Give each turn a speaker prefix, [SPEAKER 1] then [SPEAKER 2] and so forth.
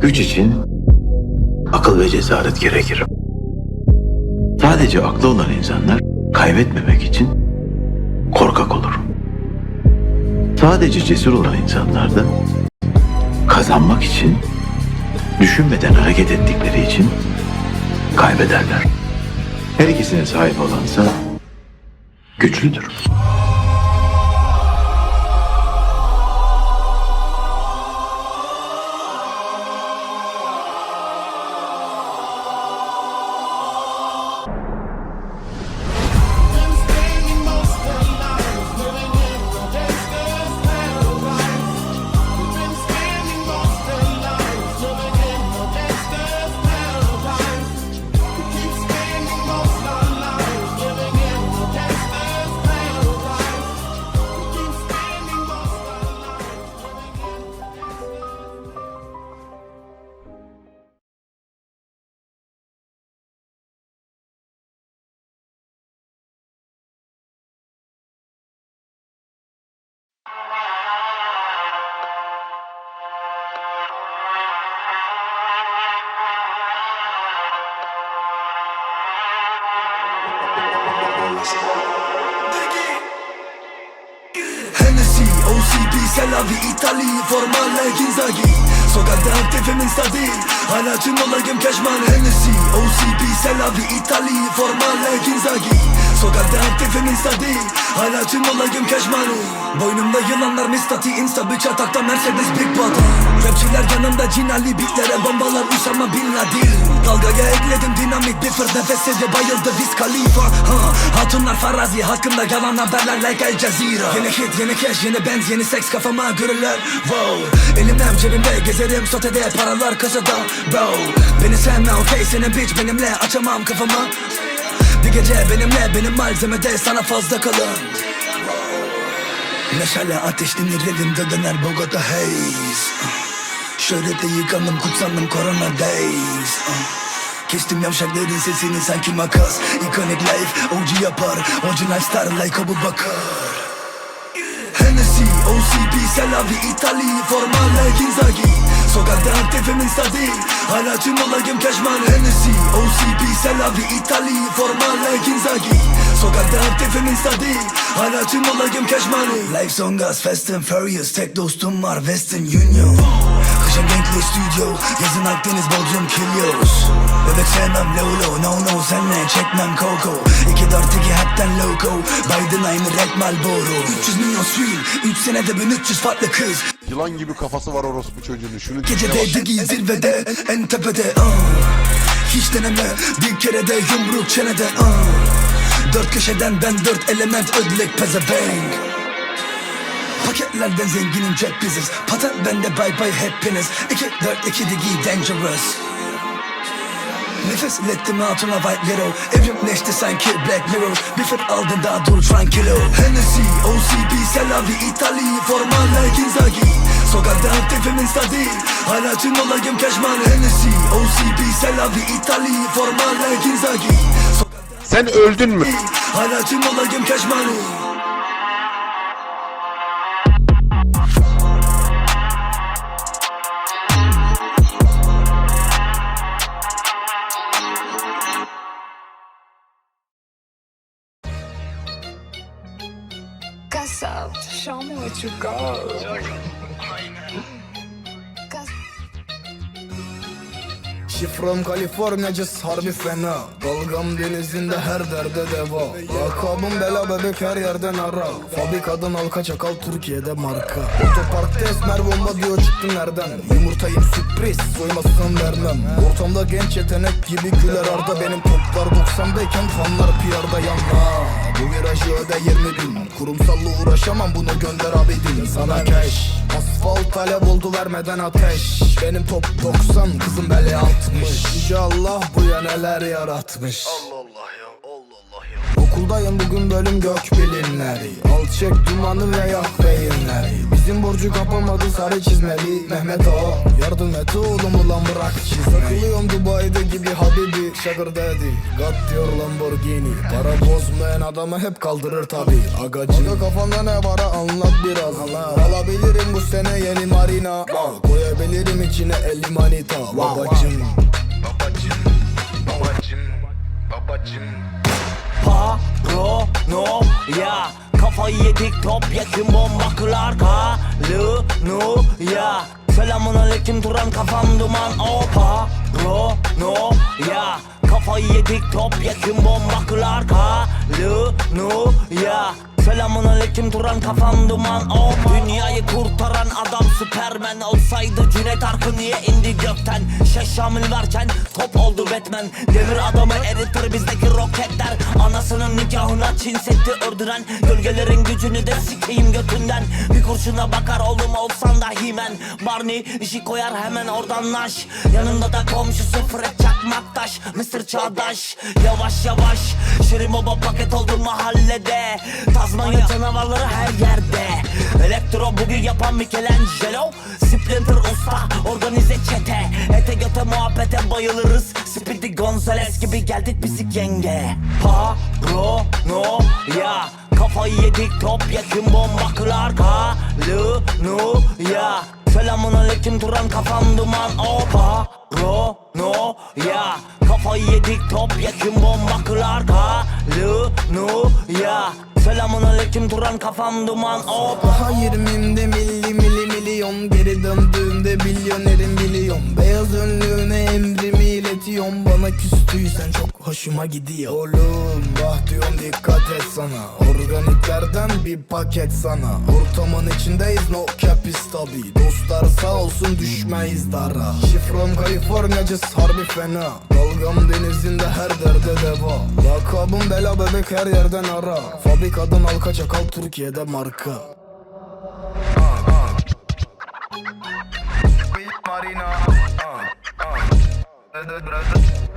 [SPEAKER 1] Güç için akıl ve cesaret gerekir. Sadece aklı olan insanlar kaybetmemek için korkak olur. Sadece cesur olan insanlar da kazanmak için düşünmeden hareket ettikleri için kaybederler. Her ikisine sahip olansa güçlüdür.
[SPEAKER 2] OCP, Selavi, Itali, Formale, Ginzagi Sokakta aktifim stabil Hala tüm olayım keşman Hennessy, OCP, Selavi, Itali, Formale, Ginzagi Sokakta aktifim stabil Hala tüm olayım keşman Boynumda yılanlar mistati. Insta bir çatakta Mercedes Big Body. Rapçiler yanımda Cinali Beatlere bombalar Usama Bin Laden. Dalgaya ekledim dinamik bir fırt Nefes edip bayıldı Wiz Khalifa. Ha. Hatunlar farazi hakkında yalan haberler like El Jazeera. Yeni hit yeni cash yeni benz yeni seks kafama görürler. Wow. Elimden cebimde gezerim. Sotede paralar kasada. Bro. Beni sevme okey senin bitch benimle açamam kafamı Bir gece benimle benim malzemede sana fazla kalın. Meşale ateşlenir elimde döner Bogota haze Şöhrete yıkandım kutsandım corona days. Kestim yavşakların sesini sanki makas. Iconic life OG yapar. Orijinal star like Abu Bakar. Hennessy, OCP, Selavi, Itali, Formale, Ginzagi Sokakta aktifim stabil Hala tüm olayım keşman Hennessy, OCP, Selavi, Itali, Formale, Ginzagi Sokakta aktifim stabil Hala tüm olayım keşman Life on gas, fast and furious. Tek dostum var Western Union Bentley Studio. Yazın Akdeniz Bodrum Kilyos Bebek sevmem Lolo No no senle çekmem Coco. 2-4-2 hepten loco. Biden aynı Red Malboro 300 milyon swing 3 senede 1300 farklı kız.
[SPEAKER 3] Yılan gibi kafası var orospu çocuğunun. Şunu
[SPEAKER 2] Gecede digi zirvede en tepede uh. Hiç deneme bir kere de yumruk çenede uh. Dört köşeden ben dört element ödlek pezevenk Paketlerden zenginim cep biziz. Patent bende bay bay hepiniz. 2 4 2 digi dangerous. Nefes ilettim hatuna white widow Evrimleşti sanki Black Mirror. Bir fırt aldın daha dur tranquilo. Hennessy, OCP, Selavi, Itali, Formale, Ginzagi Sokakta aktifim stabil Hala tüm olayım keşman. Hennessy, OCP, Selavi, Itali, Formale, Ginzagi Sokakta
[SPEAKER 3] Sen öldün mü?
[SPEAKER 2] Hala tüm olayım keşman
[SPEAKER 4] up, show me what you got. Gas-
[SPEAKER 5] Şifrem Kaliforniyacız harbi fena. Dalgam denizinde her derde deva. Lakabım bela bebek her yerden ara. Fabrikadan halka çakal Türkiye'de marka. Otoparkta esmer bomba diyor çıktı nereden? Yumurtayım sürpriz soymasın vermem. Ortamda genç yetenek gibi güler arda. Benim toplar 90'dayken fanlar PR'da yanma Bu virajı öde 20 bin. Kurumsalla uğraşamam bunu gönder abidin Sana cash. Asfalt talep oldu vermeden ateş. Benim top 90 kızım beli 60 Yüce Allah bu ya neler yaratmış. Okuldayım bugün bölüm gök bilimleri Al çek dumanı ve yak beyinleri Bizim borcu kapamadı sarı çizmeli. Mehmet Ağa yardım et oğlum ulan bırak çizmeyi. Takılıyorum Dubai'de gibi Habibi Sugar Daddy. Got diyor Lamborghini. Para bozmayan adamı hep kaldırır tabi Agacı Aga kafanda ne var anlat biraz. Alabilirim bu sene yeni marina. Al, Koyabilirim içine elim manita. Babacım Babacım Babacım Babacım
[SPEAKER 6] Parano ya Kafayı yedik top yakın bomba kalını ya Selamun aleyküm duran kafam duman. O parano ya Kafayı yedik top yakın bomba kalını ya Selamun aleyküm duran kafam duman. O Dünyayı kurtaran adam süpermen Olsaydı Cüneyt Arkın niye indi gökten? Şeş Şamil varken top oldu Batman. Demir adamı eritir bizdeki roketler. Anasının nikahına Çin setti ördüren Gölgelerin gücünü de sikeyim götünden. Bir kurşuna bakar oğlum olsan da himen Barney işi koyar hemen oradan naş. Yanında da komşusu Fred Çakmaktaş Mr. Çağdaş. Yavaş yavaş Şirin baba paket oldu mahallede Tazmanya canavarları her yerde. Elektro bugün yapan Michelangelo Splinter usta organize çete. Ete göte muhabbete bayılırız. Speedy Gonzales gibi geldik bizi yenge Parano ya Kafayı yedik top yakın bomba kırar. Kalını ya Selamun aleyküm duran kafam duman. O parano ya Kafayı yedik top yakın bomba kırar. Kalını ya Selamun aleyküm duran kafam duman o
[SPEAKER 5] Daha yirmimde milli milli milyon. Geri döndüğümde milyonerim milyon Beyaz önlüğüne emrimi iletiyorum Bana küstüysen çok hoşuma gidiyor. Oğlum bah diyorum dikkat et sana. Organiklerden bir paket sana. Ortamın içindeyiz no capis tabi Dostlar sağ olsun düşmeyiz dara. Şifrem Kaliforniyacı harbi fena. Dalgam denizinde her derde deva. Lakabım bela bebek her yerden ara. Fabrikadan al kaçak al Türkiye'de marka. Marina Biraz da...